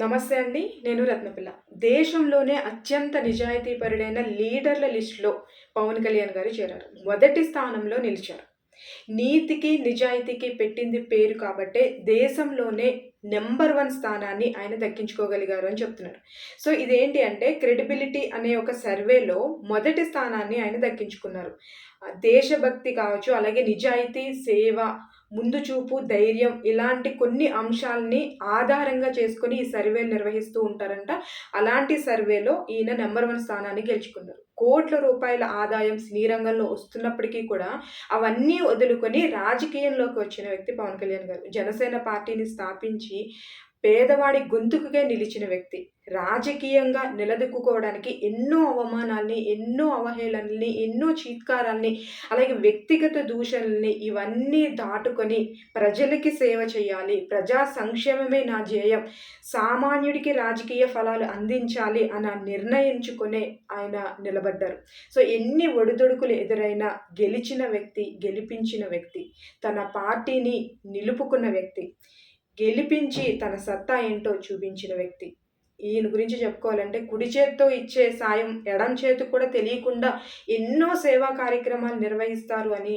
నమస్తే అండి నేను రత్నపిల్ల. దేశంలోనే అత్యంత నిజాయితీపరుడైన లీడర్ల లిస్టులో పవన్ కళ్యాణ్ గారు చేరారు. మొదటి స్థానంలో నిలిచారు. నీతికి నిజాయితీకి పెట్టింది పేరు కాబట్టే దేశంలోనే నెంబర్ వన్ స్థానాన్ని ఆయన దక్కించుకోగలిగారు అని చెప్తున్నారు. సో ఇదేంటి అంటే క్రెడిబిలిటీ అనే ఒక సర్వేలో మొదటి స్థానాన్ని ఆయన దక్కించుకున్నారు. దేశభక్తి కావచ్చు అలాగే నిజాయితీ సేవ ముందు చూపు ధైర్యం ఇలాంటి కొన్ని అంశాలని ఆధారంగా చేసుకొని ఈ సర్వేలు నిర్వహిస్తూ ఉంటారంట. అలాంటి సర్వేలో ఈయన నెంబర్ వన్ స్థానాన్ని గెలుచుకున్నారు. కోట్ల రూపాయల ఆదాయం సినీ రంగంలో వస్తున్నప్పటికీ కూడా అవన్నీ వదులుకొని రాజకీయంలోకి వచ్చిన వ్యక్తి పవన్ కళ్యాణ్ గారు. జనసేన పార్టీని స్థాపించి పేదవాడి గొంతుకుగా నిలిచిన వ్యక్తి రాజకీయంగా నిలదొక్కుకోవడానికి ఎన్నో అవమానాల్ని ఎన్నో అవహేళనల్ని ఎన్నో చీత్కారాల్ని అలాగే వ్యక్తిగత దూషణల్ని ఇవన్నీ దాటుకొని ప్రజలకి సేవ చేయాలి. ప్రజా సంక్షేమమే నా ధ్యేయం. సామాన్యుడికి రాజకీయ ఫలాలు అందించాలి అన్న నిర్ణయించుకునే ఆయన నిలబడ్డారు. సో ఎన్ని ఒడిదొడుకులు ఎదురైనా గెలిచిన వ్యక్తి గెలిపించిన వ్యక్తి తన పార్టీని నిలుపుకున్న వ్యక్తి గెలిపించి తన సత్తా ఏంటో చూపించిన వ్యక్తి. ఈయన గురించి చెప్పుకోవాలంటే కుడి చేత్తో ఇచ్చే సాయం ఎడం చేతి కూడా తెలియకుండా ఎన్నో సేవా కార్యక్రమాలు నిర్వహిస్తారు అని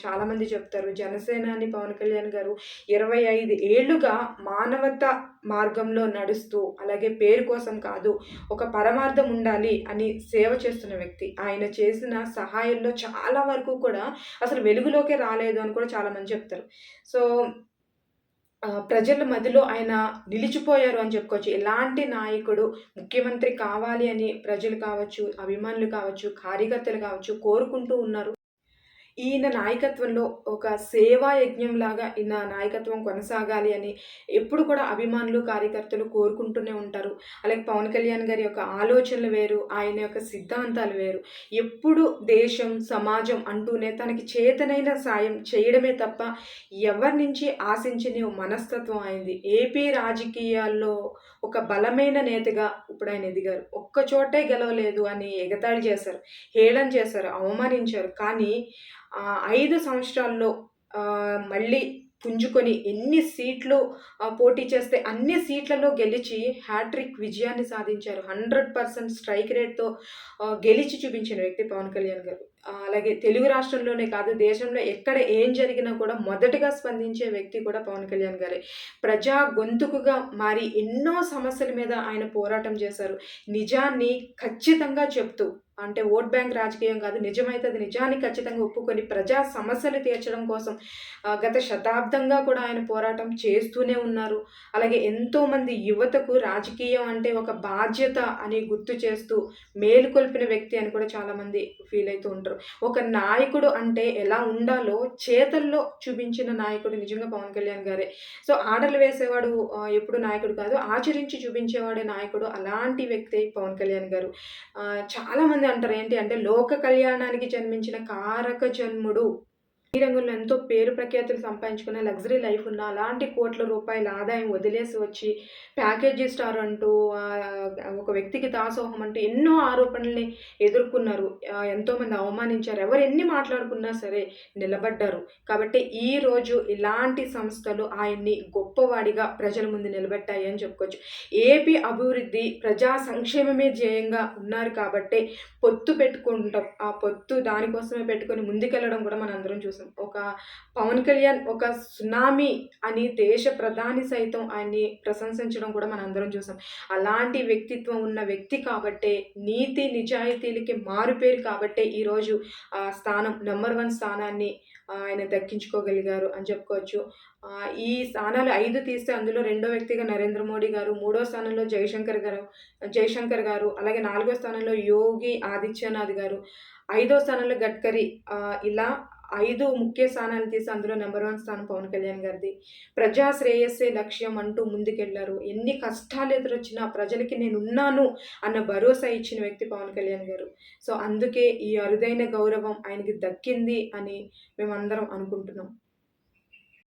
చాలామంది చెప్తారు. జనసేన అని పవన్ కళ్యాణ్ గారు ఇరవై ఐదు ఏళ్ళుగా మానవత మార్గంలో నడుస్తూ అలాగే పేరు కోసం కాదు ఒక పరమార్థం ఉండాలి అని సేవ చేస్తున్న వ్యక్తి. ఆయన చేసిన సహాయంలో చాలా వరకు కూడా అసలు వెలుగులోకే రాలేదు అని కూడా చాలామంది చెప్తారు. సో ప్రజల మధ్యలో ఆయన నిలిచిపోయారు అని చెప్పుకోవచ్చు. ఎలాంటి నాయకుడు ముఖ్యమంత్రి కావాలి అని ప్రజలు కావచ్చు అభిమానులు కావచ్చు కార్యకర్తలు కావచ్చు కోరుకుంటూ ఉన్నారు. ఈయన నాయకత్వంలో ఒక సేవా యజ్ఞంలాగా ఈయన నాయకత్వం కొనసాగాలి అని ఎప్పుడు కూడా అభిమానులు కార్యకర్తలు కోరుకుంటూనే ఉంటారు. అలాగే పవన్ కళ్యాణ్ గారి యొక్క ఆలోచనలు వేరు ఆయన యొక్క సిద్ధాంతాలు వేరు. ఎప్పుడు దేశం సమాజం అంటూనే తనకి చేతనైన సాయం చేయడమే తప్ప ఎవరి నుంచి ఆశించని మనస్తత్వం అయింది ఏపీ రాజకీయాల్లో ఒక బలమైన నేతగా ఇప్పుడు ఆయన ఎదిగారు. ఒక్క చోటే గెలవలేదు అని ఎగతాళి చేశారు హేళన చేశారు అవమానించారు. కానీ ఐదు సంవత్సరాల్లో మళ్ళీ పుంజుకొని ఎన్ని సీట్లు పోటీ చేస్తే అన్ని సీట్లలో గెలిచి హ్యాట్రిక్ విజయాన్ని సాధించారు. హండ్రెడ్ పర్సెంట్ స్ట్రైక్ రేట్తో గెలిచి చూపించిన వ్యక్తి పవన్ కళ్యాణ్ గారు. అలాగే తెలుగు రాష్ట్రంలోనే కాదు దేశంలో ఎక్కడ ఏం జరిగినా కూడా మొదటగా స్పందించే వ్యక్తి కూడా పవన్ కళ్యాణ్ గారే. ప్రజా గొంతుకుగా మారి ఎన్నో సమస్యల మీద ఆయన పోరాటం చేశారు. నిజాన్ని ఖచ్చితంగా చెప్తూ అంటే ఓట్ బ్యాంక్ రాజకీయం కాదు నిజమైతే అది నిజాన్ని ఖచ్చితంగా ఒప్పుకొని ప్రజా సమస్యలు తీర్చడం కోసం గత శతాబ్దంగా కూడా ఆయన పోరాటం చేస్తూనే ఉన్నారు. అలాగే ఎంతోమంది యువతకు రాజకీయం అంటే ఒక బాధ్యత అని గుర్తు చేస్తూ మేలుకొల్పిన వ్యక్తి అని కూడా చాలామంది ఫీల్ అవుతూ ఉంటారు. ఒక నాయకుడు అంటే ఎలా ఉండాలో చేతల్లో చూపించిన నాయకుడు నిజంగా పవన్ కళ్యాణ్ గారే. సో ఆటలు వేసేవాడు ఎప్పుడు నాయకుడు కాదు ఆచరించి చూపించేవాడే నాయకుడు అలాంటి వ్యక్తి పవన్ కళ్యాణ్ గారు. చాలామంది అంటారు ఏంటి అంటే లోక కళ్యాణానికి జన్మించిన కారక జన్ముడు. ఈ రంగంలో ఎంతో పేరు ప్రఖ్యాతులు సంపాదించుకున్న లగ్జరీ లైఫ్ ఉన్న అలాంటి కోట్ల రూపాయల ఆదాయం వదిలేసి వచ్చి ప్యాకేజీ స్టార్ అంటూ ఒక వ్యక్తికి దాసోహం అంటూ ఎన్నో ఆరోపణల్ని ఎదుర్కొన్నారు. ఎంతోమంది అవమానించారు. ఎవరు ఎన్ని మాట్లాడుకున్నా సరే నిలబడ్డారు. కాబట్టి ఈరోజు ఇలాంటి సంస్థలు ఆయన్ని గొప్పవాడిగా ప్రజల ముందు నిలబెట్టాయి అని చెప్పుకోవచ్చు. ఏపీ అభివృద్ధి ప్రజా సంక్షేమమే ధ్యేయంగా ఉన్నారు కాబట్టి పొత్తు పెట్టుకుంటాం. ఆ పొత్తు దానికోసమే పెట్టుకొని ముందుకెళ్ళడం కూడా మనం అందరం కోసం. ఒక పవన్ కళ్యాణ్ ఒక సునామీ అని దేశ ప్రధాని సైతం ఆయన్ని ప్రశంసించడం కూడా మనం అందరం చూసాం. అలాంటి వ్యక్తిత్వం ఉన్న వ్యక్తి కాబట్టే నీతి నిజాయితీలకి మారుపేరు కాబట్టే ఈరోజు ఆ స్థానం నెంబర్ వన్ స్థానాన్ని ఆయన దక్కించుకోగలిగారు అని చెప్పుకోవచ్చు. ఈ స్థానాలు ఐదు తీస్తే అందులో రెండో వ్యక్తిగా నరేంద్ర మోడీ గారు మూడో స్థానంలో జయశంకర్ గారు జయశంకర్ గారు అలాగే నాలుగో స్థానంలో యోగి ఆదిత్యనాథ్ గారు ఐదో స్థానంలో గడ్కరీ ఇలా ఐదు ముఖ్య స్థానాలు తీసి అందులో నెంబర్ వన్ స్థానం పవన్ కళ్యాణ్ గారిది. ప్రజా శ్రేయస్సే లక్ష్యం అంటూ ముందుకెళ్ళారు. ఎన్ని కష్టాలు ఎదురొచ్చినా ప్రజలకి నేను ఉన్నాను అన్న భరోసా ఇచ్చిన వ్యక్తి పవన్ కళ్యాణ్ గారు. సో అందుకే ఈ అరుదైన గౌరవం ఆయనకి దక్కింది అని మేమందరం అనుకుంటున్నాం.